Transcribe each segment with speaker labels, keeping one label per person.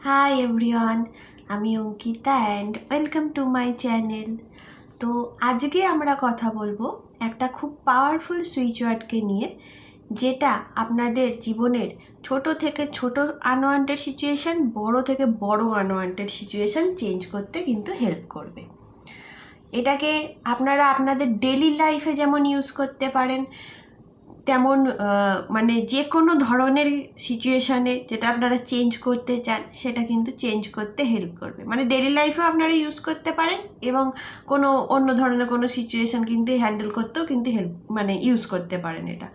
Speaker 1: High everyone আমি Ankita and welcome to my channel তো আজকে আমরা কথা বলব একটা খুব পাওয়ারফুল সুইচ ওয়ার্ডকে নিয়ে, যেটা আপনাদের জীবনের ছোট থেকে ছোট আনওয়ান্টেড সিচুয়েশান বড় থেকে বড় আনওয়ান্টেড সিচুয়েশান চেঞ্জ করতে কিন্তু হেল্প করবে। এটাকে আপনারা আপনাদের ডেলি লাইফে যেমন ইউজ করতে পারেন তেমন মানে যে কোনো ধরনের সিচুয়েশানে যেটা আপনারা চেঞ্জ করতে চান, সেটা কিন্তু চেঞ্জ করতে হেল্প করবে। মানে ডেলি লাইফেও আপনারা ইউজ করতে পারেন এবং কোনো অন্য ধরনের কোনো সিচুয়েশান কিন্তু হ্যান্ডেল করতেও কিন্তু হেল্প মানে ইউজ করতে পারেন এটা।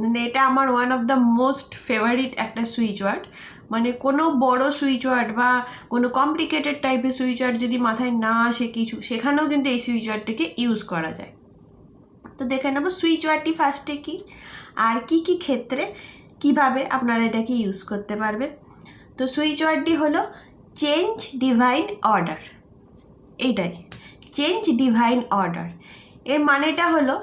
Speaker 1: মানে এটা আমার one of the most favourite একটা সুইচ ওয়ার্ড। মানে কোনো বড় সুইচ ওয়ার্ড বা কোনো কমপ্লিকেটেড টাইপের সুইচ ওয়ার্ড যদি মাথায় না আসে কিছু, সেখানেও কিন্তু এই সুইচ ওয়ার্ডটিকে ইউজ করা যায়। তো দেখে নেব সুইচ ওয়ার্ডটি ফার্স্টে কি, আর কি কি ক্ষেত্রে কীভাবে আপনারা এটাকে ইউজ করতে পারবেন। তো সুইচ ওয়ার্ডটি হলো চেঞ্জ ডিভাইন অর্ডার, এইটাই, চেঞ্জ ডিভাইন অর্ডার। এর মানেটা হলো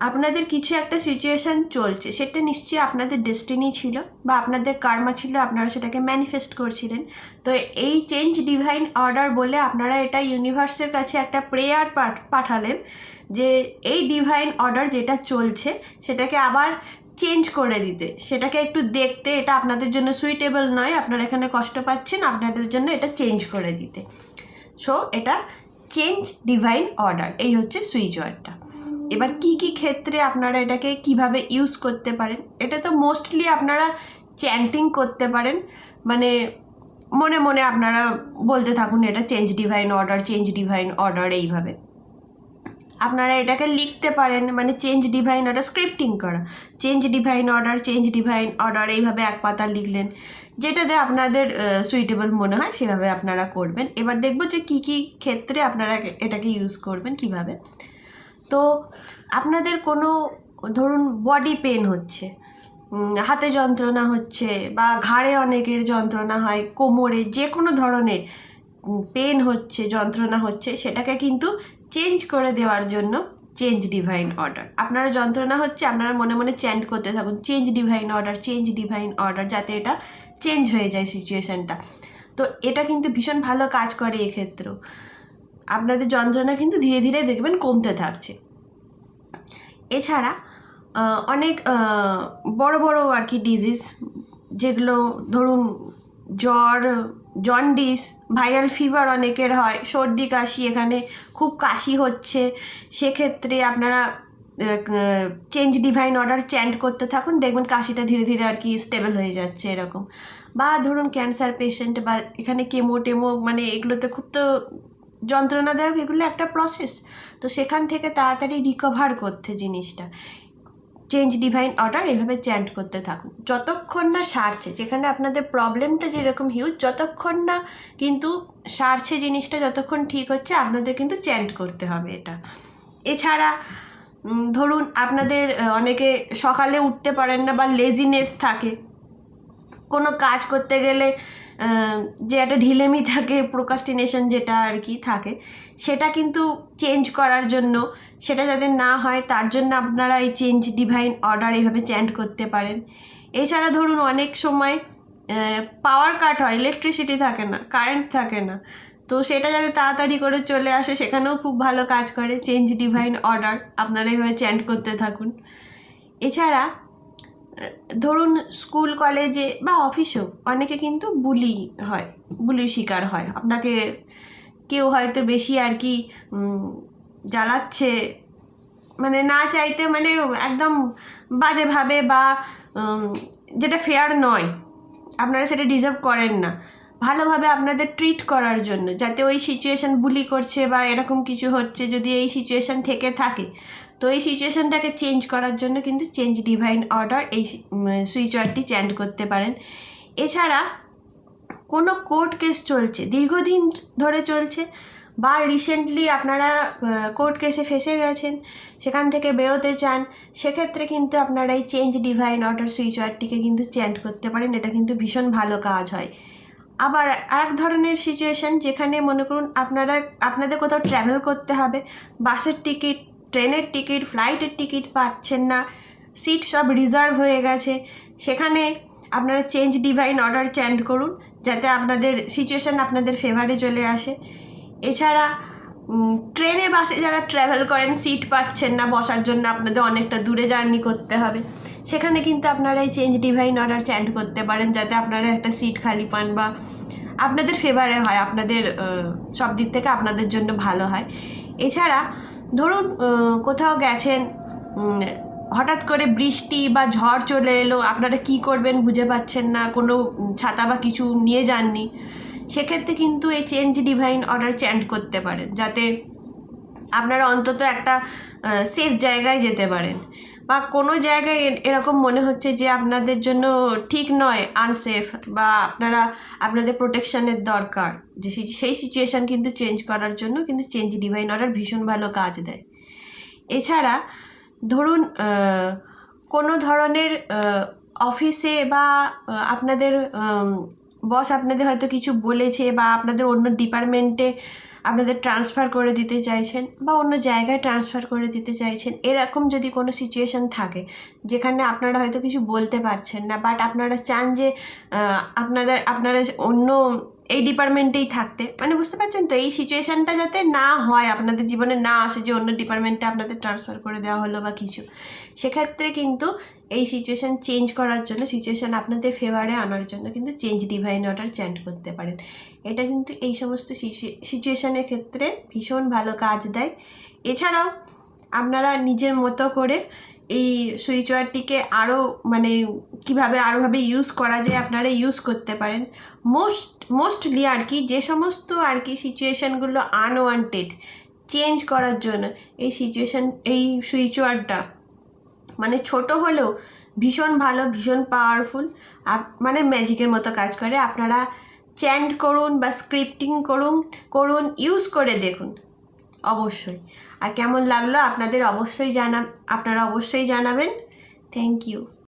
Speaker 1: আপনাদের কিছু একটা সিচুয়েশান চলছে, সেটা নিশ্চয়ই আপনাদের ডেস্টিনি ছিল বা আপনাদের কার্মা ছিল, আপনারা সেটাকে ম্যানিফেস্ট করছিলেন। তো এই চেঞ্জ ডিভাইন অর্ডার বলে আপনারা এটা ইউনিভার্সের কাছে একটা প্রেয়ার পাঠালেন যে এই ডিভাইন অর্ডার যেটা চলছে, সেটাকে আবার চেঞ্জ করে দিতে। সেটাকে একটু দেখতে, এটা আপনাদের জন্য সুইটেবল নয়, আপনারা এখানে কষ্ট পাচ্ছেন, আপনাদের জন্য এটা চেঞ্জ করে দিতে। সো এটা চেঞ্জ ডিভাইন অর্ডার এই হচ্ছে সুইচ ওয়ার্ডটা এবার কি কি ক্ষেত্রে আপনারা এটাকে কীভাবে ইউজ করতে পারেন? এটা তো মোস্টলি আপনারা চ্যান্টিং করতে পারেন। মানে মনে মনে আপনারা বলতে থাকুন, এটা change divine order change divine order এইভাবে। আপনারা এটাকে লিখতে পারেন মানে চেঞ্জ ডিভাইন অর্ডার স্ক্রিপ্টিং করা। Change divine order change divine order এইভাবে এক পাতা লিখলেন। যেটাতে আপনাদের সুইটেবল মনে হয়, সেভাবে আপনারা করবেন। এবার দেখব যে কি কি ক্ষেত্রে আপনারা এটাকে ইউজ করবেন কীভাবে। তো আপনাদের কোনো, ধরুন বডি পেন হচ্ছে হাতে যন্ত্রণা হচ্ছে বা ঘাড়ে অনেকের যন্ত্রণা হয়, কোমরে যে কোনো ধরনের পেন হচ্ছে, যন্ত্রণা হচ্ছে, সেটাকে কিন্তু চেঞ্জ করে দেওয়ার জন্য চেঞ্জ ডিভাইন অর্ডার আপনারা যন্ত্রণা হচ্ছে, আপনারা মনে মনে চ্যান্ট করতে থাকুন change divine order change divine order যাতে এটা চেঞ্জ হয়ে যায় সিচুয়েশানটা তো এটা কিন্তু ভীষণ ভালো কাজ করে এক্ষেত্রেও। আপনাদের যন্ত্রণা কিন্তু ধীরে ধীরে দেখবেন কমতে থাকছে। এছাড়া অনেক বড় বড় আর কি ডিজিজ যেগুলো ধরুন জ্বর জন্ডিস ভাইরাল ফিভার অনেকের হয়, সর্দি, কাশি, এখানে খুব কাশি হচ্ছে। সেক্ষেত্রে আপনারা চেঞ্জ ডিভাইন অর্ডার চ্যান্ট করতে থাকুন, দেখবেন কাশিটা ধীরে ধীরে আর কি স্টেবল হয়ে যাচ্ছে এরকম। বা ধরুন ক্যান্সার পেশেন্ট বা এখানে কেমো টেমো মানে এগুলোতে খুব তো যন্ত্রণাদায়ক এগুলো একটা প্রসেস তো সেখান থেকে তাড়াতাড়ি রিকভার করতে জিনিসটা। চেঞ্জ ডিভাইন অর্ডার এভাবে চ্যান্ট করতে থাকুন। যতক্ষণ না সারছে, যেখানে আপনাদের প্রবলেমটা যেরকম হিউজ যতক্ষণ না কিন্তু সারছে জিনিসটা, যতক্ষণ ঠিক হচ্ছে, আপনাদের কিন্তু চ্যান্ট করতে হবে এটা। এছাড়া ধরুন আপনাদের অনেকে সকালে উঠতে পারেন না বা লেজিনেস থাকে। কোনো কাজ করতে গেলে যে একটা ঢিলেমি থাকে প্রোকাস্টিনেশন যেটা আর কি থাকে, সেটা কিন্তু চেঞ্জ করার জন্য, সেটা যাতে না হয়, তার জন্য আপনারা এই চেঞ্জ ডিভাইন অর্ডার এইভাবে চ্যান্ট করতে পারেন। এছাড়া ধরুন, অনেক সময় পাওয়ার কাট হয় ইলেকট্রিসিটি থাকে না কারেন্ট থাকে না, তো সেটা যাতে তাড়াতাড়ি করে চলে আসে, সেখানেও খুব ভালো কাজ করে চেঞ্জ ডিভাইন অর্ডার আপনারা এইভাবে চ্যান্ট করতে থাকুন। এছাড়া ধরুন স্কুল, কলেজে বা অফিসেও অনেকে কিন্তু বুলি হয়, বুলির শিকার হয়। আপনাকে কেউ হয়তো বেশি আর কি জ্বালাচ্ছে মানে না চাইতে মানে একদম বাজেভাবে বা যেটা ফেয়ার নয়। আপনারা সেটা ডিজার্ভ করেন না। ভালোভাবে আপনাদের ট্রিট করার জন্য, যাতে ওই সিচুয়েশান বুলি করছে বা এরকম কিছু হচ্ছে যদি এই সিচুয়েশান থেকে থাকে। তো এই সিচুয়েশানটাকে চেঞ্জ করার জন্য কিন্তু চেঞ্জ ডিভাইন অর্ডার এই সুইচ ওয়ার্ডটি চ্যান্ড করতে পারেন। এছাড়া কোনো কোর্ট কেস চলছে, দীর্ঘদিন ধরে চলছে বা রিসেন্টলি আপনারা কোর্ট কেসে ফেসে গেছেন, সেখান থেকে বেরোতে চান, সেক্ষেত্রে কিন্তু আপনারা এই চেঞ্জ ডিভাইন অর্ডার সুইচ ওয়ার্ডটিকে কিন্তু চ্যান্ট করতে পারেন। এটা কিন্তু ভীষণ ভালো কাজ হয়। আবার আরেক ধরনের সিচুয়েশন যেখানে মনে করুন আপনারা, আপনাদের কোথাও ট্র্যাভেল করতে হবে, বাসের টিকিট ট্রেনের টিকিট ফ্লাইটের টিকিট পাচ্ছেন না সিট সব রিজার্ভ হয়ে গেছে, সেখানে আপনারা চেঞ্জ ডিভাইন অর্ডার চ্যান্ট করুন, যাতে আপনাদের সিচুয়েশান আপনাদের ফেভারে চলে আসে। এছাড়া ট্রেনে, বাসে যারা ট্রাভেল করেন সিট পাচ্ছেন না, বসার জন্য আপনাদের অনেকটা দূরে জার্নি করতে হবে। সেখানে কিন্তু আপনারা এই চেঞ্জ ডিভাইন অর্ডার চ্যান্ট করতে পারেন, যাতে আপনারা একটা সিট খালি পান বা আপনাদের ফেভারে হয়, আপনাদের সব দিক থেকে আপনাদের জন্য ভালো হয়। এছাড়া ধরুন কোথাও গেছেন হঠাৎ করে বৃষ্টি বা ঝড় চলে এলো, আপনারা কি করবেন বুঝে পাচ্ছেন না, কোনো ছাতা বা কিছু নিয়ে যাননি, সেক্ষেত্রে কিন্তু এই চেঞ্জ ডিভাইন অর্ডার চ্যান্ট করতে পারেন, যাতে আপনারা অন্তত একটা সেফ জায়গায় যেতে পারেন। বা কোনো জায়গায় এরকম মনে হচ্ছে যে আপনাদের জন্য ঠিক নয় আনসেফ বা আপনারা, আপনাদের প্রোটেকশনের দরকার। যে সেই- সিচুয়েশান কিন্তু চেঞ্জ করার জন্য কিন্তু চেঞ্জ ডিভাইন অর্ডার ভীষণ ভালো কাজ দেয়। এছাড়া ধরুন কোনো ধরনের অফিসে বা আপনাদের বস আপনাদের হয়তো কিছু বলেছে বা আপনাদের অন্য ডিপার্টমেন্টে আপনাদের ট্রান্সফার করে দিতে চাইছেন বা অন্য জায়গায় ট্রান্সফার করে দিতে চাইছেন, এরকম যদি কোনো সিচুয়েশন থাকে, যেখানে আপনারা হয়তো কিছু বলতে পারছেন না বাট আপনারা চান যে আপনাদের, আপনারা অন্য এই ডিপার্টমেন্টেই থাকতে মানে বুঝতে পারছেন তো? এই সিচুয়েশানটা যাতে না হয়, আপনাদের জীবনে না আসে যে অন্য ডিপার্টমেন্টে আপনাদের ট্রান্সফার করে দেওয়া হলো বা কিছু। সেক্ষেত্রে কিন্তু এই সিচুয়েশান চেঞ্জ করার জন্য সিচুয়েশান আপনাদের ফেভারে আনার জন্য কিন্তু চেঞ্জ ডিভাইন অর্ডার চ্যান্ট করতে পারেন। এটা কিন্তু এই সমস্ত সিচুয়েশানের ক্ষেত্রে ভীষণ ভালো কাজ দেয়। এছাড়াও আপনারা নিজের মতো করে এই সুইচ ওয়ারটিকে আরও মানে কীভাবে আরোভাবে ইউজ করা যায় আপনারা ইউজ করতে পারেন। মোস্ট মোস্টলি আর কি যে সমস্ত আর কি সিচুয়েশানগুলো আনওয়ান্টেড চেঞ্জ করার জন্য এই সিচুয়েশান এই সুইচ ওয়ারটা মানে ছোট হলেও ভীষণ ভালো, ভীষণ পাওয়ারফুল মানে ম্যাজিকের মতো কাজ করে। আপনারা চ্যান্ট করুন বা স্ক্রিপ্টিং করুন করুন ইউজ করে দেখুন, অবশ্যই। আর কেমন লাগল আপনাদের অবশ্যই জানা আপনারা অবশ্যই জানাবেন। Thank you